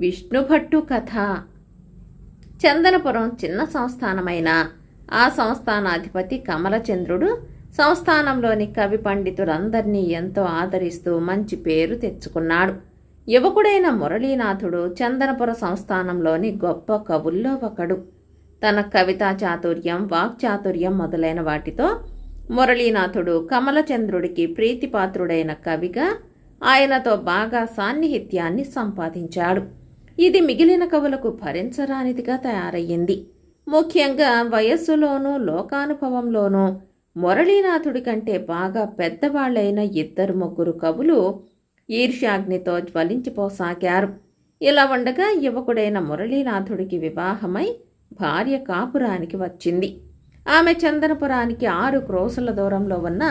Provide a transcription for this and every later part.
విష్ణుభట్టు కథ. చందనపురం చిన్న సంస్థానమైన ఆ సంస్థానాధిపతి కమలచంద్రుడు సంస్థానంలోని కవి పండితులందరినీ ఎంతో ఆదరిస్తూ మంచి పేరు తెచ్చుకున్నాడు. యువకుడైన మురళీనాథుడు చందనపుర సంస్థానంలోని గొప్ప కవుల్లో ఒకడు. తన కవితా చాతుర్యం వాక్చాతుర్యం మొదలైన వాటితో మురళీనాథుడు కమలచంద్రుడికి ప్రీతిపాత్రుడైన కవిగా ఆయనతో బాగా సాన్నిహిత్యాన్ని సంపాదించాడు. ఇది మిగిలిన కవులకు భరించరానిదిగా తయారయ్యింది. ముఖ్యంగా వయస్సులోనూ లోకానుభవంలోనూ మురళీనాథుడి కంటే బాగా పెద్దవాళ్ళైన ఇద్దరు ముగ్గురు కవులు ఈర్ష్యాగ్నితో జ్వలించిపోసాగారు. ఇలా ఉండగా యువకుడైన మురళీనాథుడికి వివాహమై భార్య కాపురానికి వచ్చింది. ఆమె చందనపురానికి ఆరు క్రోసుల దూరంలో ఉన్న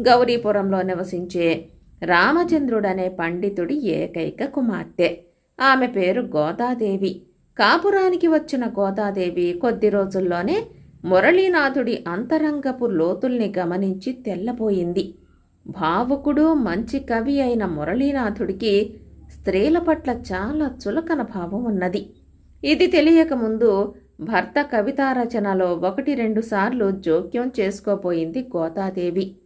గౌరీపురంలో నివసించే రామచంద్రుడనే పండితుడి ఏకైక కుమార్తె. ఆమె పేరు గోదాదేవి. కాపురానికి వచ్చిన గోదాదేవి కొద్ది రోజుల్లోనే మురళీనాథుడి అంతరంగపు లోతుల్ని గమనించి తెల్లబోయింది. భావుకుడు మంచి కవి అయిన మురళీనాథుడికి స్త్రీల పట్ల చాలా చులకన భావం ఉన్నది. ఇది తెలియకముందు భర్త కవితా రచనలో ఒకటి రెండు సార్లు జోక్యం చేసుకోపోయింది గోదాదేవి.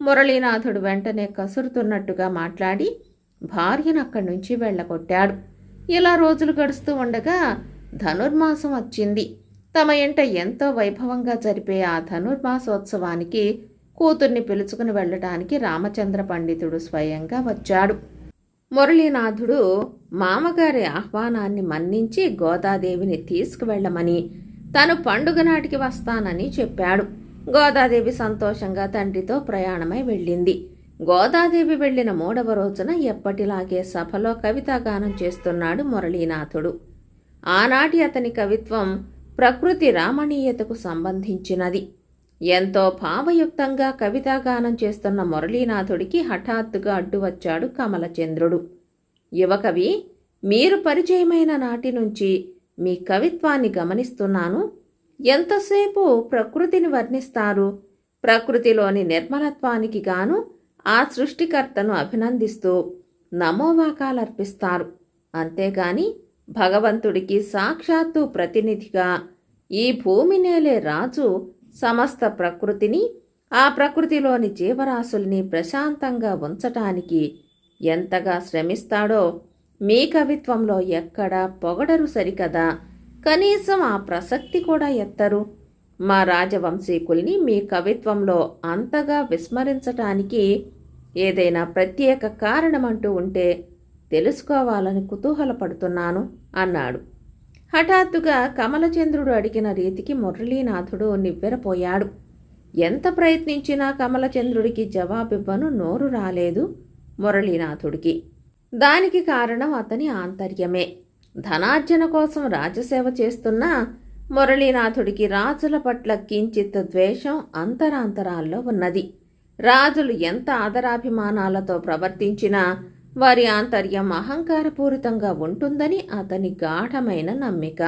మురళీనాథుడు వెంటనే కసురుతున్నట్టుగా మాట్లాడి భార్యను అక్కడి నుంచి వెళ్ళగొట్టాడు. ఇలా రోజులు గడుస్తూ ఉండగా ధనుర్మాసం వచ్చింది. తమ ఇంట ఎంతో వైభవంగా జరిపే ఆ ధనుర్మాసోత్సవానికి కూతుర్ని పిలుచుకుని వెళ్ళటానికి రామచంద్ర పండితుడు స్వయంగా వచ్చాడు. మురళీనాథుడు మామగారి ఆహ్వానాన్ని మన్నించి గోదాదేవిని తీసుకువెళ్ళమని తను పండుగ నాటికి వస్తానని చెప్పాడు. గోదాదేవి సంతోషంగా తండ్రితో ప్రయాణమై వెళ్ళింది. గోదాదేవి వెళ్ళిన మూడవ రోజున ఎప్పటిలాగే సభలో కవితాగానం చేస్తున్నాడు మురళీనాథుడు. ఆనాటి అతని కవిత్వం ప్రకృతి రామణీయతకు సంబంధించినది. ఎంతో భావయుక్తంగా కవితాగానం చేస్తున్న మురళీనాథుడికి హఠాత్తుగా అడ్డు వచ్చాడు కమలచంద్రుడు. యువకవి మీరు పరిచయమైన నాటి నుంచి మీ కవిత్వాన్ని గమనిస్తున్నాను. ఎంతసేపు ప్రకృతిని వర్ణిస్తారు? ప్రకృతిలోని నిర్మలత్వానికి గాను ఆ సృష్టికర్తను అభినందిస్తూ నమోవాకాలర్పిస్తారు. అంతేగాని భగవంతుడికి సాక్షాత్తు ప్రతినిధిగా ఈ భూమి నేలే రాజు సమస్త ప్రకృతిని ఆ ప్రకృతిలోని జీవరాశుల్ని ప్రశాంతంగా ఉంచటానికి ఎంతగా శ్రమిస్తాడో మీ కవిత్వంలో ఎక్కడా పొగడరు సరికదా. కనీసం ఆ ప్రసక్తి కూడా ఎత్తరు. మా రాజవంశీకుల్ని మీ కవిత్వంలో అంతగా విస్మరించటానికి ఏదైనా ప్రత్యేక కారణమంటూ ఉంటే తెలుసుకోవాలని కుతూహలపడుతున్నాను అన్నాడు. హఠాత్తుగా కమలచంద్రుడు అడిగిన రీతికి మురళీనాథుడు నివ్వెరపోయాడు. ఎంత ప్రయత్నించినా కమలచంద్రుడికి జవాబివ్వను నోరు రాలేదు మురళీనాథుడికి. దానికి కారణం అతని ఆంతర్యమే. ధనార్జన కోసం రాజసేవ చేస్తున్న మురళీనాథుడికి రాజుల పట్ల కించిత్ ద్వేషం అంతరాంతరాల్లో ఉన్నది. రాజులు ఎంత ఆదరాభిమానాలతో ప్రవర్తించినా వారి ఆంతర్యం అహంకారపూరితంగా ఉంటుందని అతని గాఢమైన నమ్మిక.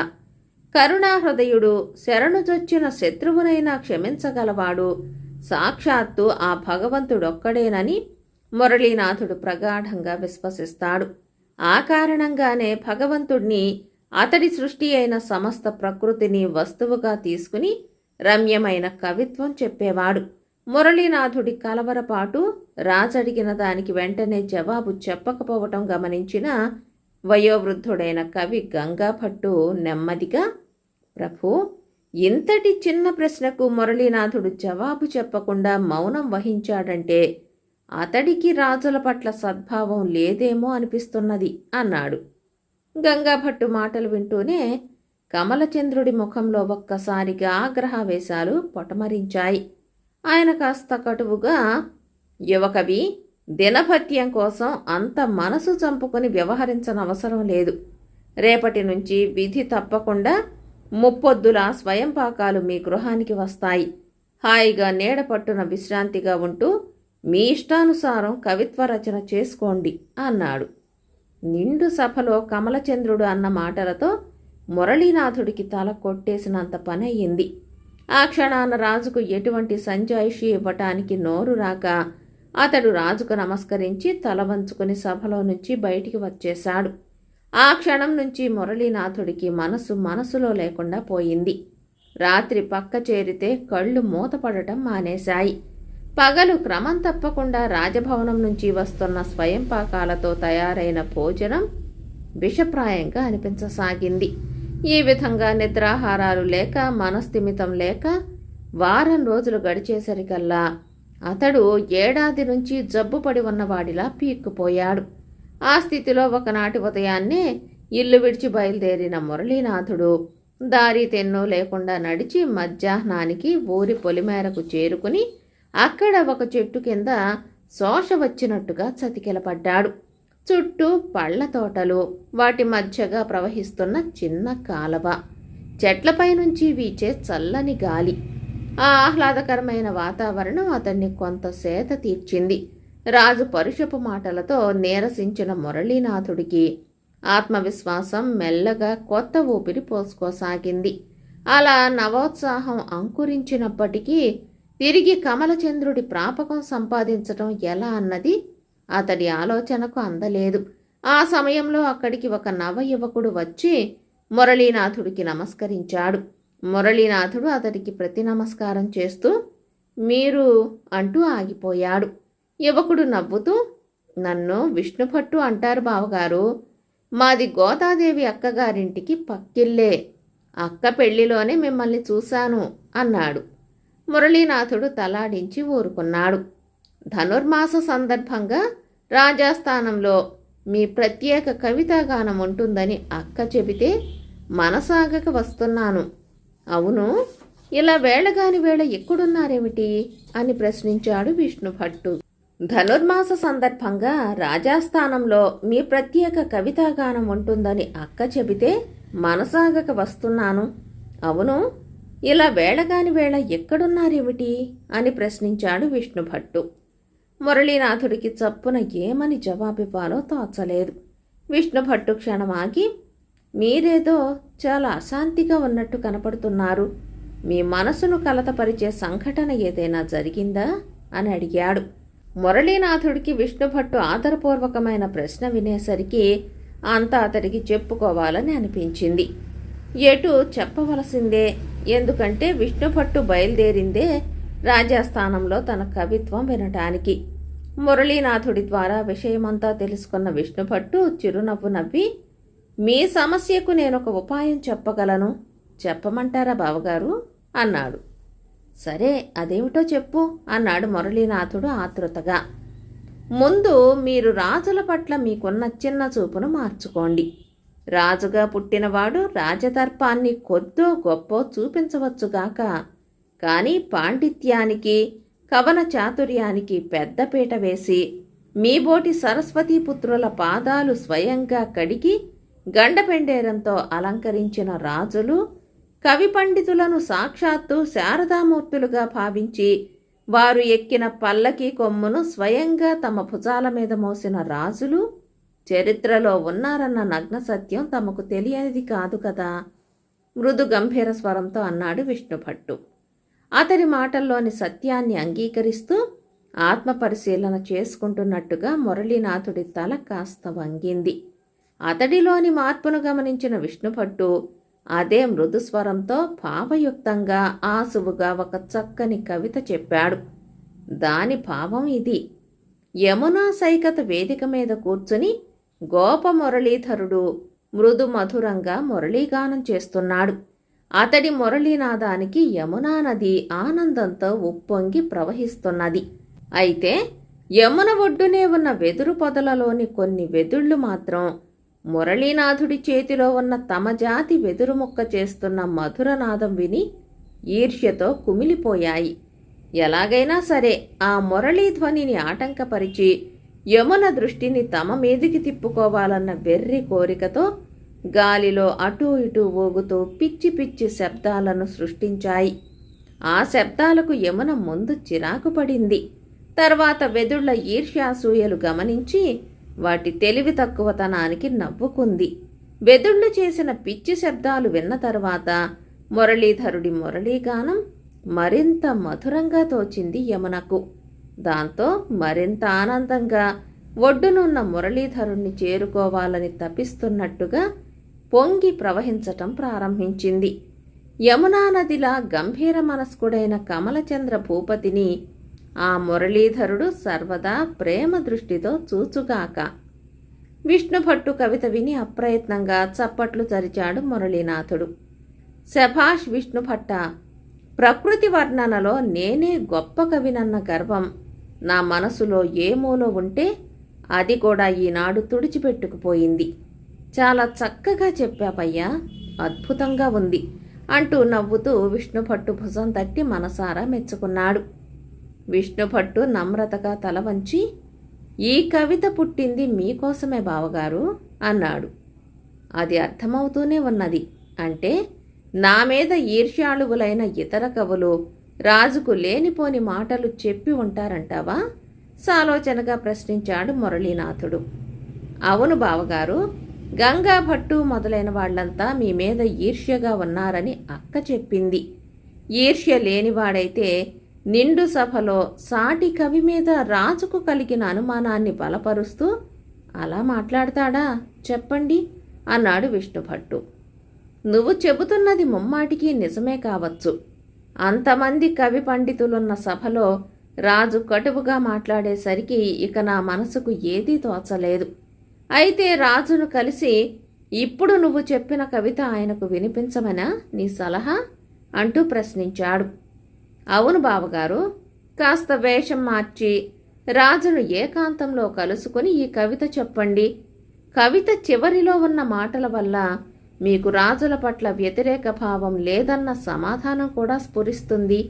కరుణాహృదయుడు శరణుజొచ్చిన శత్రువునైనా క్షమించగలవాడు. సాక్షాత్తు ఆ భగవంతుడొక్కడేనని మురళీనాథుడు ప్రగాఢంగా విశ్వసిస్తాడు. ఆ కారణంగానే భగవంతుణ్ణి అతడి సృష్టి అయిన సమస్త ప్రకృతిని వస్తువుగా తీసుకుని రమ్యమైన కవిత్వం చెప్పేవాడు. మురళీనాథుడి కలవరపాటు రాజడిగిన దానికి వెంటనే జవాబు చెప్పకపోవటం గమనించిన వయోవృద్ధుడైన కవి గంగాభట్టు నెమ్మదిగా ప్రభు ఇంతటి చిన్న ప్రశ్నకు మురళీనాథుడు జవాబు చెప్పకుండా మౌనం వహించాడంటే అతడికి రాజుల పట్ల సద్భావం లేదేమో అనిపిస్తున్నది అన్నాడు. గంగాభట్టు మాటలు వింటూనే కమలచంద్రుడి ముఖంలో ఒక్కసారిగా ఆగ్రహావేశాలు పొటమరించాయి. ఆయన కాస్త కటువుగా యువకవి దినభత్యం కోసం అంత మనసు చంపుకొని వ్యవహరించనవసరం లేదు. రేపటి నుంచి విధి తప్పకుండా ముప్పొద్దుల స్వయంపాకాలు మీ గృహానికి వస్తాయి. హాయిగా నీడ పట్టున విశ్రాంతిగా ఉంటూ మీ ఇష్టానుసారం కవిత్వ రచన చేసుకోండి అన్నాడు. నిండు సభలో కమలచంద్రుడు అన్న మాటలతో మురళీనాథుడికి తల కొట్టేసినంత పని అయ్యింది ఆ క్షణాన రాజుకు ఎటువంటి సంజాయిషి ఇవ్వటానికి నోరు రాక అతడు రాజుకు నమస్కరించి తల వంచుకుని సభలో నుంచి బయటికి వచ్చేశాడు. ఆ క్షణం నుంచి మురళీనాథుడికి మనసు మనసులో లేకుండా పోయింది. రాత్రి పక్క చేరితే కళ్ళు మూతపడటం మానేశాయి. పగలు క్రమం తప్పకుండా రాజభవనం నుంచి వస్తున్న స్వయంపాకాలతో తయారైన భోజనం విషప్రాయంగా అనిపించసాగింది. ఈ విధంగా నిద్రాహారాలు లేక మనస్థిమితం లేక వారం రోజులు గడిచేసరికల్లా అతడు ఏడాది నుంచి జబ్బుపడి ఉన్నవాడిలా పీక్కుపోయాడు. ఆ స్థితిలో ఒకనాటి ఉదయాన్నే ఇల్లు విడిచి బయలుదేరిన మురళీనాథుడు దారి తెన్నో లేకుండా నడిచి మధ్యాహ్నానికి ఊరి పొలిమేరకు చేరుకుని అక్కడ ఒక చెట్టు కింద శోష వచ్చినట్టుగా చతికిలపడ్డాడు. చుట్టూ పళ్ళ తోటలు వాటి మధ్యగా ప్రవహిస్తున్న చిన్న కాలవ. చెట్లపై నుంచి వీచే చల్లని గాలి. ఆ ఆహ్లాదకరమైన వాతావరణం అతన్ని కొంత సేత తీర్చింది. రాజు పరుషపు మాటలతో నీరసించిన మురళీనాథుడికి ఆత్మవిశ్వాసం మెల్లగా కొత్త ఊపిరి పోసుకోసాగింది. అలా నవోత్సాహం అంకురించినప్పటికీ తిరిగి కమలచంద్రుడి ప్రాపకం సంపాదించటం ఎలా అన్నది అతడి ఆలోచనకు అందలేదు. ఆ సమయంలో అక్కడికి ఒక నవ యువకుడు వచ్చి మురళీనాథుడికి నమస్కరించాడు. మురళీనాథుడు అతడికి ప్రతి నమస్కారం చేస్తూ మీరు అంటూ ఆగిపోయాడు. యువకుడు నవ్వుతూ నన్ను విష్ణుభట్టు అంటారు బావగారు. మాది గోదాదేవి అక్కగారింటికి పక్కిల్లే. అక్క పెళ్ళిలోనే మిమ్మల్ని చూశాను అన్నాడు. మురళీనాథుడు తలాడించి ఊరుకున్నాడు. ధనుర్మాస సందర్భంగా రాజాస్థానంలో మీ ప్రత్యేక కవితాగానం ఉంటుందని అక్క చెబితే మనసాగక వస్తున్నాను. అవును ఇలా వేళగాని వేళ ఎక్కడున్నారేమిటి? అని ప్రశ్నించాడు విష్ణుభట్టు. ధనుర్మాస సందర్భంగా రాజాస్థానంలో మీ ప్రత్యేక కవితాగానం ఉంటుందని అక్క చెబితే మనసాగక వస్తున్నాను. అవును ఇలా వేళగాని వేళ ఎక్కడున్నారేమిటి? అని ప్రశ్నించాడు విష్ణుభట్టు. మురళీనాథుడికి చప్పున ఏమని జవాబివ్వాలో తోచలేదు. విష్ణుభట్టు క్షణమాగి మీరేదో చాలా అశాంతిగా ఉన్నట్టు కనపడుతున్నారు. మీ మనసును కలతపరిచే సంఘటన ఏదైనా జరిగిందా? అని అడిగాడు. మురళీనాథుడికి విష్ణుభట్టు ఆదరపూర్వకమైన ప్రశ్న వినేసరికి అంతా అతడికి చెప్పుకోవాలని అనిపించింది. ఎటు చెప్పవలసిందే. ఎందుకంటే విష్ణుభట్టు బయలుదేరిందే రాజస్థానంలో తన కవిత్వం వినటానికి. మురళీనాథుడి ద్వారా విషయమంతా తెలుసుకున్న విష్ణుభట్టు చిరునవ్వు నవ్వి మీ సమస్యకు నేను ఒక ఉపాయం చెప్పగలను. చెప్పమంటారా బావగారు? అన్నాడు. సరే అదేమిటో చెప్పు అన్నాడు మురళీనాథుడు ఆతృతగా ముందు మీరు రాజుల పట్ల మీకున్న చిన్న చూపును మార్చుకోండి. రాజుగా పుట్టినవాడు రాజదర్పాన్ని కొద్దో గొప్ప చూపించవచ్చుగాక కానీ పాండిత్యానికి కవన చాతుర్యానికి పెద్దపీట వేసి మీబోటి సరస్వతీపుత్రుల పాదాలు స్వయంగా కడిగి గండపెండేరంతో అలంకరించిన రాజులు కవి పండితులను సాక్షాత్తు శారదామూర్తులుగా భావించి వారు ఎక్కిన పల్లకి కొమ్మును స్వయంగా తమ భుజాల మీద మోసిన రాజులు చరిత్రలో ఉన్నారన్న నగ్న సత్యం తమకు తెలియనిది కాదు కదా? మృదు గంభీర స్వరంతో అన్నాడు విష్ణుభట్టు. అతడి మాటల్లోని సత్యాన్ని అంగీకరిస్తూ ఆత్మ పరిశీలన చేసుకుంటున్నట్టుగా మురళీనాథుడి తల కాస్త వంగింది. అతడిలోని మార్పును గమనించిన విష్ణుభట్టు అదే మృదుస్వరంతో భావయుక్తంగా ఆసువుగా ఒక చక్కని కవిత చెప్పాడు. దాని భావం ఇది. యమునా సైకత వేదిక మీద కూర్చుని గోప మురళీధరుడు మృదు మధురంగా మురళీగానం చేస్తున్నాడు. అతడి మురళీనాదానికి యమునా నది ఆనందంతో ఉప్పొంగి ప్రవహిస్తున్నది. అయితే యమున ఒడ్డునే ఉన్న వెదురు పొదలలోని కొన్ని వెదుళ్ళు మాత్రం మురళీనాథుడి చేతిలో ఉన్న తమ జాతి వెదురు ముక్క చేస్తున్న మధురనాదం విని ఈర్ష్యతో కుమిలిపోయాయి. ఎలాగైనా సరే ఆ మురళీ ధ్వనిని ఆటంకపరిచి యమున దృష్టిని తమ మీదికి తిప్పుకోవాలన్న వెర్రి కోరికతో గాలిలో అటూ ఇటూ ఊగుతూ పిచ్చి పిచ్చి శబ్దాలను సృష్టించాయి. ఆ శబ్దాలకు యమున ముందు చిరాకు పడింది. తర్వాత వెదుళ్ళ ఈర్ష్యాసూయలు గమనించి వాటి తెలివి తక్కువతనానికి నవ్వుకుంది. వెదుళ్ళు చేసిన పిచ్చి శబ్దాలు విన్న తర్వాత మురళీధరుడి మురళీగానం మరింత మధురంగా తోచింది యమునకు. దాంతో మరింత ఆనందంగా ఒడ్డునున్న మురళీధరుణ్ణి చేరుకోవాలని తపిస్తున్నట్టుగా పొంగి ప్రవహించటం ప్రారంభించింది. యమునా నదిలా గంభీర మనస్కుడైన కమలచంద్ర భూపతిని ఆ మురళీధరుడు సర్వదా ప్రేమ దృష్టితో చూచుగాక. విష్ణుభట్టు కవిత విని అప్రయత్నంగా చప్పట్లు చరిచాడు మురళీనాథుడు. శభాష్ విష్ణుభట్ట ప్రకృతి వర్ణనలో నేనే గొప్ప కవినన్న గర్వం. నా మనసులో ఏమోలో ఉంటే అది కూడా ఈనాడు తుడిచిపెట్టుకుపోయింది. చాలా చక్కగా చెప్పాపయ్యా. అద్భుతంగా ఉంది అంటూ నవ్వుతూ విష్ణుభట్టు భుజం తట్టి మనసారా మెచ్చుకున్నాడు. విష్ణుభట్టు నమ్రతగా తల వంచి ఈ కవిత పుట్టింది మీకోసమే బావగారు అన్నాడు. అది అర్థమవుతూనే ఉన్నది. అంటే నా మీద ఈర్ష్యాళువులైన ఇతర కవులు రాజుకు లేనిపోని మాటలు చెప్పి ఉంటారంటావా? సాలోచనగా ప్రశ్నించాడు మురళీనాథుడు. అవును బావగారు గంగా భట్టు మొదలైన వాళ్ళంతా మీ మీద ఈర్ష్యగా ఉన్నారని అక్క చెప్పింది. ఈర్ష్య లేనివాడైతే నిండు సభలో సాటి కవి మీద రాజుకు కలిగిన అనుమానాన్ని బలపరుస్తూ అలా మాట్లాడతాడా? చెప్పండి అన్నాడు విష్ణుభట్టు. నువ్వు చెబుతున్నది ముమ్మాటికి నిజమే కావచ్చు. అంతమంది కవి పండితులున్న సభలో రాజు కటువుగా మాట్లాడేసరికి ఇక నా మనసుకు ఏదీ తోచలేదు. అయితే రాజును కలిసి ఇప్పుడు నువ్వు చెప్పిన కవిత ఆయనకు వినిపించమనా? నీ సలహా? అంటూ ప్రశ్నించాడు. అవును బావగారు. కాస్త వేషం మార్చి రాజును ఏకాంతంలో కలుసుకుని ఈ కవిత చెప్పండి. కవిత చివరిలో ఉన్న మాటల వల్ల మీకు రాజుల పట్ల వ్యతిరేక భావం లేదన్న సమాధానం కూడా స్ఫురిస్తుంది.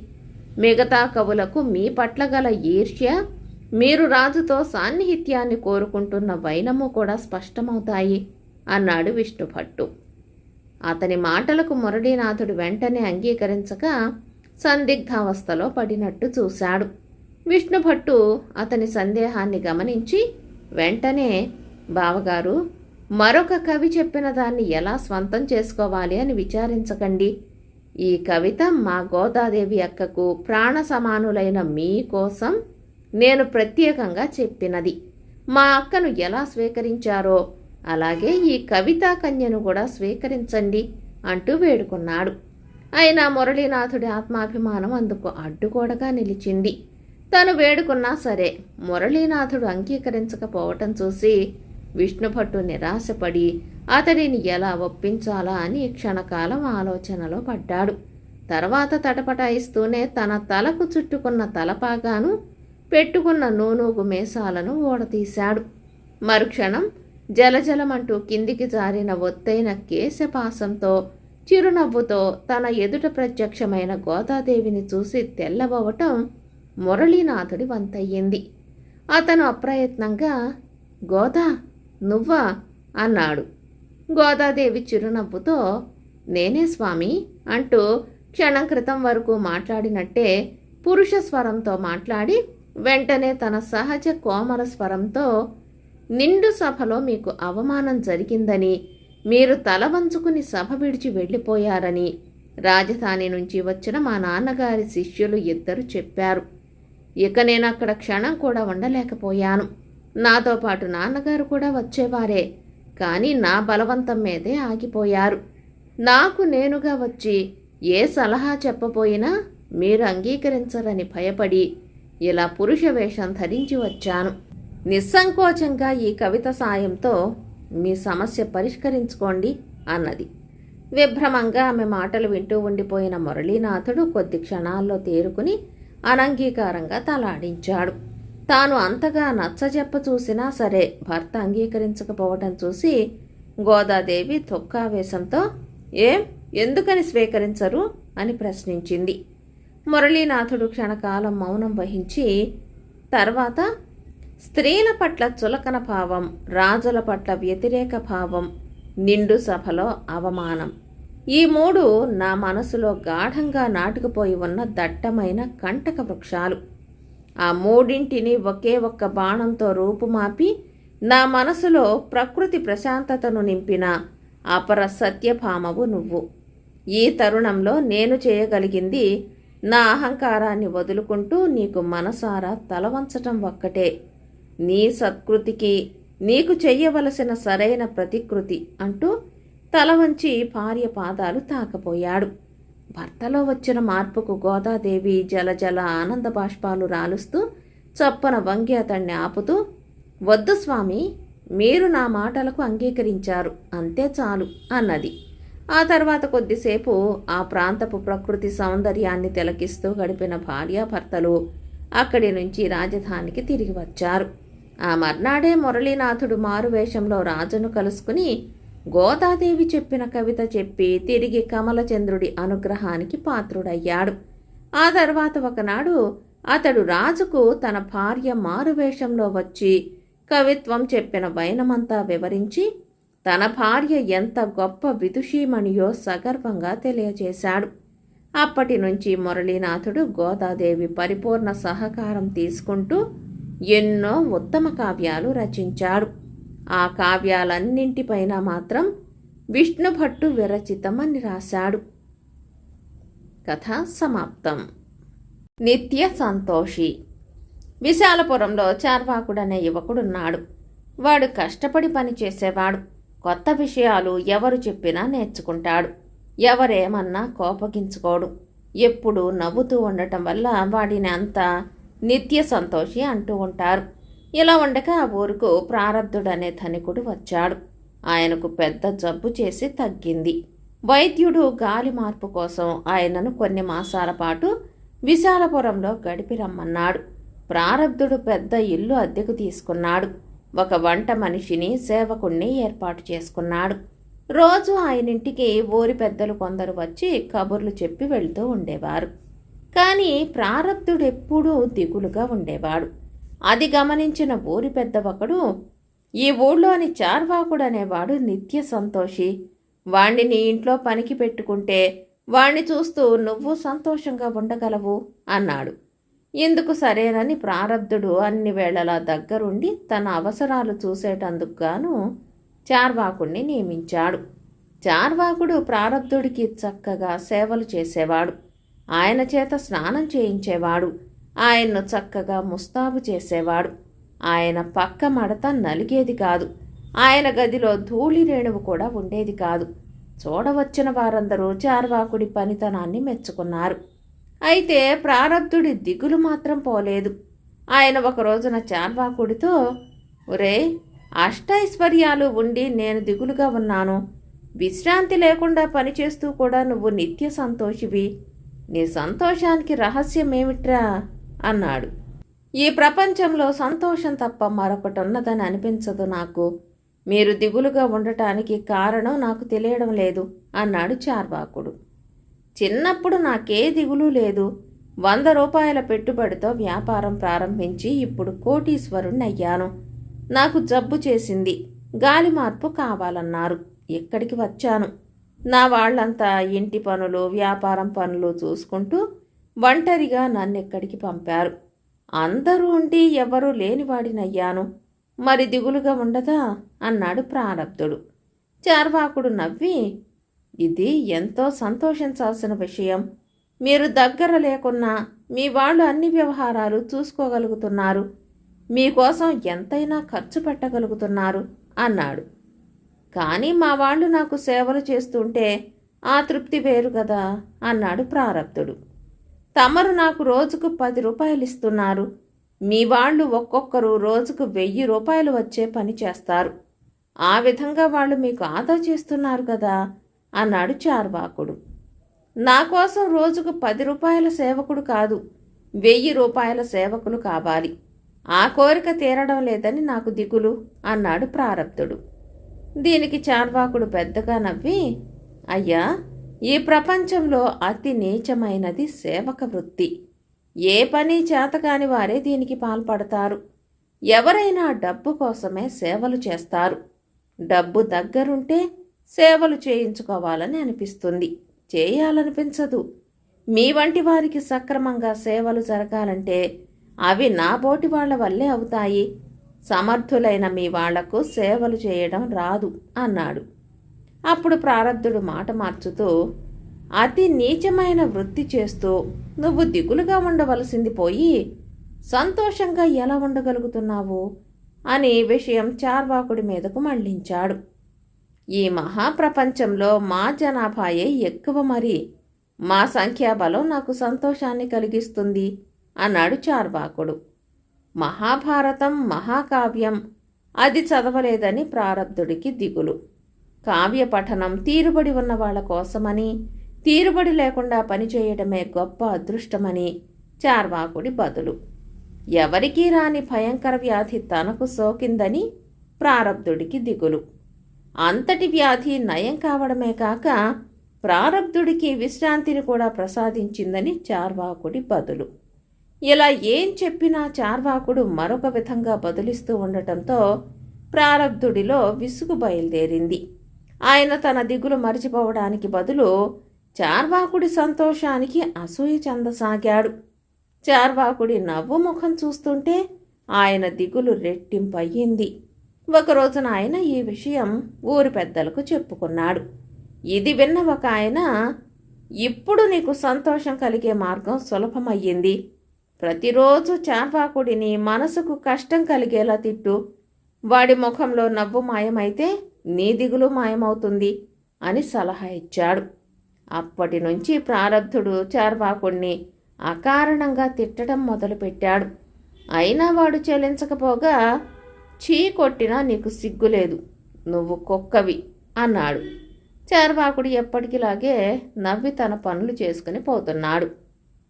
మిగతా కవులకు మీ పట్ల గల ఈర్ష్య మీరు రాజుతో సాన్నిహిత్యాన్ని కోరుకుంటున్న వైనము కూడా స్పష్టమవుతాయి అన్నాడు విష్ణుభట్టు. అతని మాటలకు మురళీనాథుడు వెంటనే అంగీకరించక సందిగ్ధావస్థలో పడినట్టు చూశాడు. విష్ణుభట్టు అతని సందేహాన్ని గమనించి వెంటనే బావగారు మరొక కవి చెప్పిన దాన్ని ఎలా స్వంతం చేసుకోవాలి అని విచారించకండి. ఈ కవిత మా గోదాదేవి అక్కకు ప్రాణ సమానులైన మీ కోసం నేను ప్రత్యేకంగా చెప్పినది. మా అక్కను ఎలా స్వీకరించారో అలాగే ఈ కవితా కన్యను కూడా స్వీకరించండి అంటూ వేడుకున్నాడు. అయినా మురళీనాథుడి ఆత్మాభిమానం అందుకు అడ్డుగోడగా నిలిచింది. తను వేడుకున్నా సరే మురళీనాథుడు అంగీకరించకపోవటం చూసి విష్ణుభట్టు నిరాశపడి అతడిని ఎలా ఒప్పించాలా అని క్షణకాలం ఆలోచనలో పడ్డాడు. తర్వాత తటపటాయిస్తూనే తన తలకు చుట్టుకున్న తలపాగాను పెట్టుకున్న నూనూగు మేసాలను ఓడతీశాడు. మరుక్షణం జలజలమంటూ కిందికి జారిన ఒత్తైన కేశపాసంతో చిరునవ్వుతో తన ఎదుట ప్రత్యక్షమైన గోదాదేవిని చూసి తెల్లబోవటం మురళీనాథుడి వంతయ్యింది. అతను అప్రయత్నంగా గోదా నువ్వా? అన్నాడు. గోదాదేవి చిరునవ్వుతో నేనే స్వామి అంటూ క్షణం క్రితం వరకు మాట్లాడినట్టే పురుష స్వరంతో మాట్లాడి వెంటనే తన సహజ కోమల స్వరంతో నిండు సభలో మీకు అవమానం జరిగిందని మీరు తల వంచుకుని సభ విడిచి వెళ్ళిపోయారని రాజధాని నుంచి వచ్చిన మా నాన్నగారి శిష్యులు ఇద్దరు చెప్పారు. ఇక నేను అక్కడ క్షణం కూడా ఉండలేకపోయాను. నాతో పాటు నాన్నగారు కూడా వచ్చేవారే. కానీ నా బలవంతం మీదే ఆగిపోయారు. నాకు నేనుగా వచ్చి ఏ సలహా చెప్పబోయినా మీరు అంగీకరించరని భయపడి ఇలా పురుష వేషం ధరించి వచ్చాను. నిస్సంకోచంగా ఈ కవిత సాయంతో మీ సమస్య పరిష్కరించుకోండి అన్నది. విభ్రమంగా ఆమె మాటలు వింటూ ఉండిపోయిన మురళీనాథుడు కొద్ది క్షణాల్లో తేరుకుని అనంగీకారంగా తలాడించాడు. తాను అంతగా నచ్చజెప్ప చూసినా సరే భర్త అంగీకరించకపోవటం చూసి గోదాదేవి తొక్కావేశంతో ఏం? ఎందుకని స్వీకరించరు? అని ప్రశ్నించింది. మురళీనాథుడు క్షణకాలం మౌనం వహించి తర్వాత స్త్రీల పట్ల చులకన భావం రాజుల పట్ల వ్యతిరేక భావం నిండు సభలో అవమానం. ఈ మూడు నా మనసులో గాఢంగా నాటుకుపోయి ఉన్న దట్టమైన కంటక వృక్షాలు. ఆ మూడింటిని ఒకే ఒక్క బాణంతో రూపుమాపి నా మనసులో ప్రకృతి ప్రశాంతతను నింపిన అపర సత్యభామవు నువ్వు. ఈ తరుణంలో నేను చేయగలిగింది నా అహంకారాన్ని వదులుకుంటూ నీకు మనసారా తలవంచటం ఒక్కటే. నీ సత్కృతికి నీకు చెయ్యవలసిన సరైన ప్రతికృతి అంటూ తల వంచి భార్య పాదాలు తాకపోయాడు భర్తలో వచ్చిన మార్పుకు గోదాదేవి జలజల ఆనంద బాష్పాలు రాలుస్తూ చప్పన వంగి అతన్ని ఆపుతూ వద్దు స్వామి మీరు నా మాటలకు అంగీకరించారు అంతే చాలు అన్నది. ఆ తర్వాత కొద్దిసేపు ఆ ప్రాంతపు ప్రకృతి సౌందర్యాన్ని తిలకిస్తూ గడిపిన భార్యాభర్తలు అక్కడి నుంచి రాజధానికి తిరిగి వచ్చారు. ఆ మర్నాడే మురళీనాథుడు మారువేషంలో రాజును కలుసుకుని గోదాదేవి చెప్పిన కవిత చెప్పి తిరిగి కమలచంద్రుడి అనుగ్రహానికి పాత్రుడయ్యాడు. ఆ తర్వాత ఒకనాడు అతడు రాజుకు తన భార్య మారువేషంలో వచ్చి కవిత్వం చెప్పిన వైనమంతా వివరించి తన భార్య ఎంత గొప్ప విదుషీమణియో సగర్వంగా తెలియజేశాడు. అప్పటి నుంచి మురళీనాథుడు గోదాదేవి పరిపూర్ణ సహకారం తీసుకుంటూ ఎన్నో ఉత్తమ కావ్యాలు రచించాడు. ఆ కావ్యాలన్నింటిపైన మాత్రం విష్ణుభట్టు విరచితమని రాశాడు. కథ సమాప్తం. నిత్య సంతోషి. విశాలపురంలో చార్వాకుడనే యువకుడున్నాడు. వాడు కష్టపడి పని చేసేవాడు. కొత్త విషయాలు ఎవరు చెప్పినా నేర్చుకుంటాడు. ఎవరేమన్నా కోపగించుకోడు. ఎప్పుడూ నవ్వుతూ ఉండటం వల్ల వాడిని అంతా నిత్య సంతోషి అంటూ ఉంటారు. ఇలా ఉండక ఆ ఊరుకు ప్రారబ్ధుడనే ధనికుడు వచ్చాడు. ఆయనకు పెద్ద జబ్బు చేసి తగ్గింది. వైద్యుడు గాలి మార్పు కోసం ఆయనను కొన్ని మాసాల పాటు విశాలపురంలో గడిపి రమ్మన్నాడు. ప్రారబ్ధుడు పెద్ద ఇల్లు అద్దెకు తీసుకున్నాడు. ఒక వంట మనిషిని సేవకుణ్ణి ఏర్పాటు చేసుకున్నాడు. రోజు ఆయనింటికి ఊరి పెద్దలు కొందరు వచ్చి కబుర్లు చెప్పి వెళ్తూ ఉండేవారు. కానీ ప్రారబ్ధుడు ఎప్పుడూ దిగులుగా ఉండేవాడు. అది గమనించిన ఊరి పెద్ద ఒకడు ఈ ఊళ్ళోని చార్వాకుడు అనేవాడు నిత్య సంతోషి. వాణ్ణి నీ ఇంట్లో పనికి పెట్టుకుంటే వాణ్ణి చూస్తూ నువ్వు సంతోషంగా ఉండగలవు అన్నాడు. ఇందుకు సరేనని ప్రారబ్ధుడు అన్ని వేళలా దగ్గరుండి తన అవసరాలు చూసేటందుకు గాను చార్వాకుణ్ణి నియమించాడు. చార్వాకుడు ప్రారబ్ధుడికి చక్కగా సేవలు చేసేవాడు. ఆయన చేత స్నానం చేయించేవాడు. ఆయన్ను చక్కగా ముస్తాబు చేసేవాడు. ఆయన పక్క మడత నలిగేది కాదు. ఆయన గదిలో ధూళి రేణువు కూడా ఉండేది కాదు. చూడవచ్చిన వారందరూ చార్వాకుడి పనితనాన్ని మెచ్చుకున్నారు. అయితే ప్రారబ్ధుడి దిగులు మాత్రం పోలేదు. ఆయన ఒక రోజున చార్వాకుడితో ఒరే అష్టైశ్వర్యాలు ఉండి నేను దిగులుగా ఉన్నాను. విశ్రాంతి లేకుండా పనిచేస్తూ కూడా నువ్వు నిత్య సంతోషివి. నీ సంతోషానికి రహస్యమేమిట్రా? అన్నాడు. ఈ ప్రపంచంలో సంతోషం తప్ప మరొకటి ఉన్నదని అనిపించదు నాకు. మీరు దిగులుగా ఉండటానికి కారణం నాకు తెలియడం లేదు అన్నాడు చార్వాకుడు. చిన్నప్పుడు నాకే దిగులు లేదు. వంద రూపాయల పెట్టుబడితో వ్యాపారం ప్రారంభించి ఇప్పుడు కోటీశ్వరుణ్ణి అయ్యాను నాకు జబ్బు చేసింది. గాలి మార్పు కావాలన్నారు. ఇక్కడికి వచ్చాను? నా వాళ్ళంతా ఇంటి పనులు వ్యాపారం పనులు చూసుకుంటూ ఒంటరిగా నన్నెక్కడికి పంపారు? అందరూ ఉండి ఎవరూ లేనివాడినయ్యాను. మరి దిగులుగా ఉండదా? అన్నాడు ప్రారబ్ధుడు చార్వాకుడు నవ్వి ఇది ఎంతో సంతోషించాల్సిన విషయం. మీరు దగ్గర లేకున్నా మీ వాళ్ళు అన్ని వ్యవహారాలు చూసుకోగలుగుతున్నారు. మీకోసం ఎంతైనా ఖర్చు పెట్టగలుగుతున్నారు అన్నాడు. కానీ మా వాళ్ళు నాకు సేవలు చేస్తుంటే ఆ తృప్తి వేరు కదా అన్నాడు ప్రారబ్ధుడు తమరు నాకు రోజుకు పది రూపాయలు ఇస్తున్నారు. మీ వాళ్ళు ఒక్కొక్కరు రోజుకు వెయ్యి రూపాయలు వచ్చే పని చేస్తారు. ఆ విధంగా వాళ్ళు మీకు ఆదా చేస్తున్నారు కదా అన్నాడు చార్వాకుడు. నా కోసం రోజుకు పది రూపాయల సేవకుడు కాదు వెయ్యి రూపాయల సేవకులు కావాలి. ఆ కోరిక తీరడం లేదని నాకు దిగులు అన్నాడు ప్రారబ్ధుడు దీనికి చార్వాకుడు పెద్దగా నవ్వి అయ్యా ఈ ప్రపంచంలో అతి నీచమైనది సేవక వృత్తి. ఏ పని చేతకాని వారే దీనికి పాల్పడతారు. ఎవరైనా డబ్బు కోసమే సేవలు చేస్తారు. డబ్బు దగ్గరుంటే సేవలు చేయించుకోవాలని అనిపిస్తుంది. చేయాలనిపించదు. మీ వంటి వారికి సక్రమంగా సేవలు జరగాలంటే అవి నా బోటి వాళ్ళ వల్లే అవుతాయి. సమర్థులైన మీ వాళ్ళకు సేవలు చేయడం రాదు అన్నాడు. అప్పుడు ప్రారబ్ధుడు మాట మార్చుతూ అతి నీచమైన వృత్తి చేస్తూ నువ్వు దిగులుగా ఉండవలసింది పోయి సంతోషంగా ఎలా ఉండగలుగుతున్నావు? అనే విషయం చార్వాకుడి మీదకు మళ్ళించాడు ఈ మహాప్రపంచంలో మా జనాభాయే ఎక్కువ మరి. మా సంఖ్యాబలం నాకు సంతోషాన్ని కలిగిస్తుంది అన్నాడు చార్వాకుడు. మహాభారతం మహాకావ్యం. అది చదవలేదని ప్రారబ్ధుడికి దిగులు. కావ్య పఠనం తీరుబడి ఉన్న వాళ్ళ కోసమని తీరుబడి లేకుండా పనిచేయడమే గొప్ప అదృష్టమని చార్వాకుడి బదులు. ఎవరికీ రాని భయంకర వ్యాధి తనకు సోకిందని ప్రారబ్ధుడికి దిగులు. అంతటి వ్యాధి నయం కావడమే కాక ప్రారబ్ధుడికి విశ్రాంతిని కూడా ప్రసాదించిందని చార్వాకుడి బదులు. ఇలా ఏం చెప్పినా చార్వాకుడు మరొక విధంగా బదులిస్తూ ఉండటంతో ప్రారబ్ధుడిలో విసుగు బయలుదేరింది. ఆయన తన దిగులు మరిచిపోవడానికి బదులు చార్వాకుడి సంతోషానికి అసూయ చెందసాగాడు. చార్వాకుడి నవ్వు ముఖం చూస్తుంటే ఆయన దిగులు రెట్టింపయ్యింది. ఒకరోజున ఆయన ఈ విషయం ఊరి పెద్దలకు చెప్పుకున్నాడు. ఇది విన్న ఒక ఆయన ఇప్పుడు నీకు సంతోషం కలిగే మార్గం సులభమయ్యింది. ప్రతిరోజు చార్వాకుడిని మనసుకు కష్టం కలిగేలా తిట్టు. వాడి ముఖంలో నవ్వు మాయమైతే నీ దిగులు మాయమవుతుంది అని సలహా ఇచ్చాడు. అప్పటి నుంచి ప్రారబ్ధుడు చార్వాకుణ్ణి అకారణంగా తిట్టడం మొదలుపెట్టాడు. అయినా వాడు చెల్లించకపోగా చీ కొట్టినా నీకు సిగ్గులేదు నువ్వు కుక్కవి అన్నాడు. చార్వాకుడు ఎప్పటికిలాగే నవ్వి తన పనులు చేసుకుని పోతున్నాడు.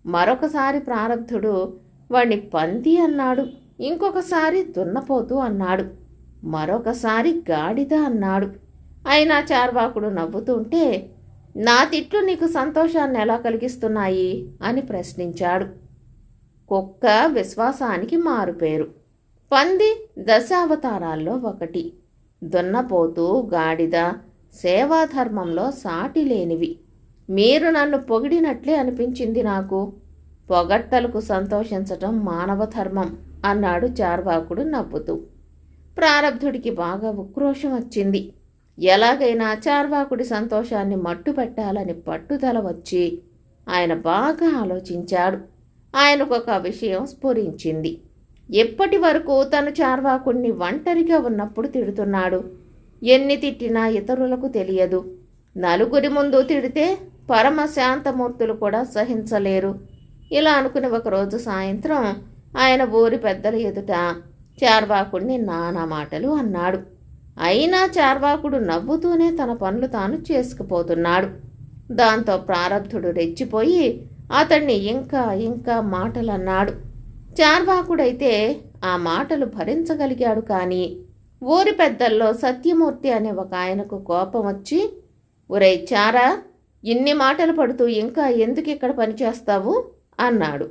మరొకసారి ప్రారబ్ధుడు వాణ్ణి పంది అన్నాడు. ఇంకొకసారి దున్నపోతూ అన్నాడు. మరొకసారి గాడిద అన్నాడు. అయినా చార్వాకుడు నవ్వుతుంటే నా తిట్లు నీకు సంతోషాన్ని ఎలా కలిగిస్తున్నాయి? అని ప్రశ్నించాడు. కుక్క విశ్వాసానికి మారుపేరు. పంది దశావతారాల్లో ఒకటి. దున్నపోతూ గాడిద సేవాధర్మంలో సాటి లేనివి. మీరు నన్ను పొగిడినట్లే అనిపించింది నాకు. పొగట్టలకు సంతోషించటం మానవ ధర్మం అన్నాడు చార్వాకుడు నవ్వుతూ. ప్రారబ్ధుడికి బాగా ఉక్రోషం వచ్చింది. ఎలాగైనా చార్వాకుడి సంతోషాన్ని మట్టు పెట్టాలని పట్టుదల వచ్చి ఆయన బాగా ఆలోచించాడు. ఆయనకు ఒక విషయం స్ఫురించింది. ఎప్పటి వరకు తను చార్వాకుడిని ఒంటరిగా ఉన్నప్పుడు తిడుతున్నాడు? ఎన్ని తిట్టినా ఇతరులకు తెలియదు. నలుగురి ముందు తిడితే పరమ శాంతమూర్తులు కూడా సహించలేరు. ఇలా అనుకుని ఒకరోజు సాయంత్రం ఆయన ఊరి పెద్దల ఎదుట చార్వాకుడిని నానా మాటలు అన్నాడు. అయినా చార్వాకుడు నవ్వుతూనే తన పనులు తాను చేసుకుపోతున్నాడు. దాంతో ప్రారబ్ధుడు రెచ్చిపోయి అతన్ని ఇంకా ఇంకా మాటలు అన్నాడు చార్వాకుడైతే ఆ మాటలు భరించగలిగాడు కానీ ఊరి పెద్దల్లో సత్యమూర్తి అనే ఒక ఆయనకు కోపం వచ్చి ఒరే చారా ఇన్ని మాటలు పడుతూ ఇంకా ఎందుకు ఇక్కడ పనిచేస్తావు అన్నాడు.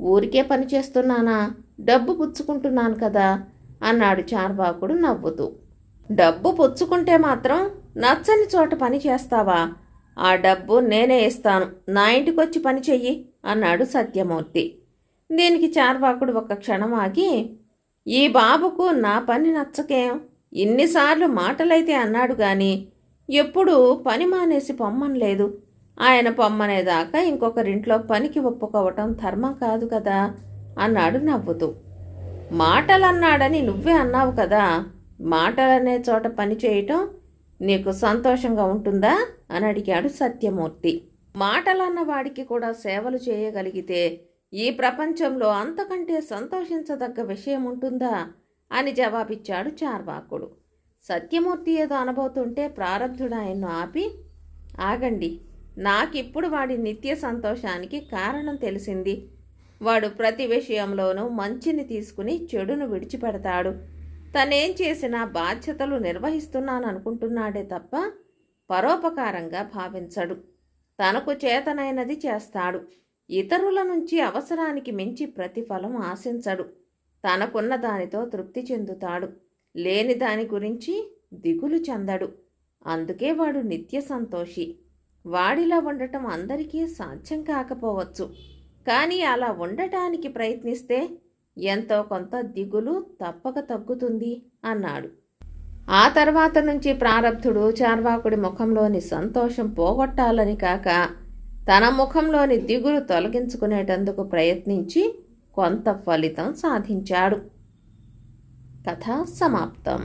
ఊరికే పనిచేస్తున్నానా డబ్బు పుచ్చుకుంటున్నాను కదా అన్నాడు చార్వాకుడు నవ్వుతూ. డబ్బు పుచ్చుకుంటే మాత్రం నచ్చని చోట పని చేస్తావా? ఆ డబ్బు నేనే ఇస్తాను. నా ఇంటికొచ్చి పని చెయ్యి అన్నాడు సత్యమూర్తి. దీనికి చార్వాకుడు ఒక క్షణం ఆగి ఈ బాబుకు నా పని నచ్చకేం? ఇన్నిసార్లు మాటలైతే అన్నాడు గాని ఎప్పుడూ పని మానేసి పొమ్మనలేదు ఆయన పొమ్మనేదాకా ఇంకొకరింట్లో పనికి ఒప్పుకోవటం ధర్మం కాదు కదా. అన్నాడు నవ్వుతూ. మాటలన్నాడని నువ్వే అన్నావు కదా మాటలనే చోట పని చేయటం నీకు సంతోషంగా ఉంటుందా? అని అడిగాడు సత్యమూర్తి. మాటలన్న వాడికి కూడా సేవలు చేయగలిగితే ఈ ప్రపంచంలో అంతకంటే సంతోషించదగ్గ విషయం ఉంటుందా? అని జవాబిచ్చాడు చార్వాకుడు. సత్యమూర్తి ఏదో అనబోతుంటే ప్రారబ్ధుడు ఆయన్ను ఆపి ఆగండి నాకిప్పుడు వాడి నిత్య సంతోషానికి కారణం తెలిసింది. వాడు ప్రతి విషయంలోనూ మంచిని తీసుకుని చెడును విడిచిపెడతాడు. తనేం చేసినా బాధ్యతలు నిర్వహిస్తున్నాను అనుకుంటున్నాడే తప్ప పరోపకారంగా భావించడు. తనకు చేతనైనది చేస్తాడు. ఇతరుల నుంచి అవసరానికి మించి ప్రతిఫలం ఆశించడు. తనకున్న దానితో తృప్తి చెందుతాడు. లేని దాని గురించి దిగులు చెందడు. అందుకే వాడు నిత్య సంతోషి. వాడిలా ఉండటం అందరికీ సాధ్యం కాకపోవచ్చు. కానీ అలా ఉండటానికి ప్రయత్నిస్తే ఎంతో కొంత దిగులు తప్పక తగ్గుతుంది అన్నాడు. ఆ తర్వాత నుంచి ప్రారబ్ధుడు చార్వాకుడి ముఖంలోని సంతోషం పోగొట్టాలని కాక తన ముఖంలోని దిగులు తొలగించుకునేటందుకు ప్రయత్నించి కొంత ఫలితం సాధించాడు. కథ సమాప్తం.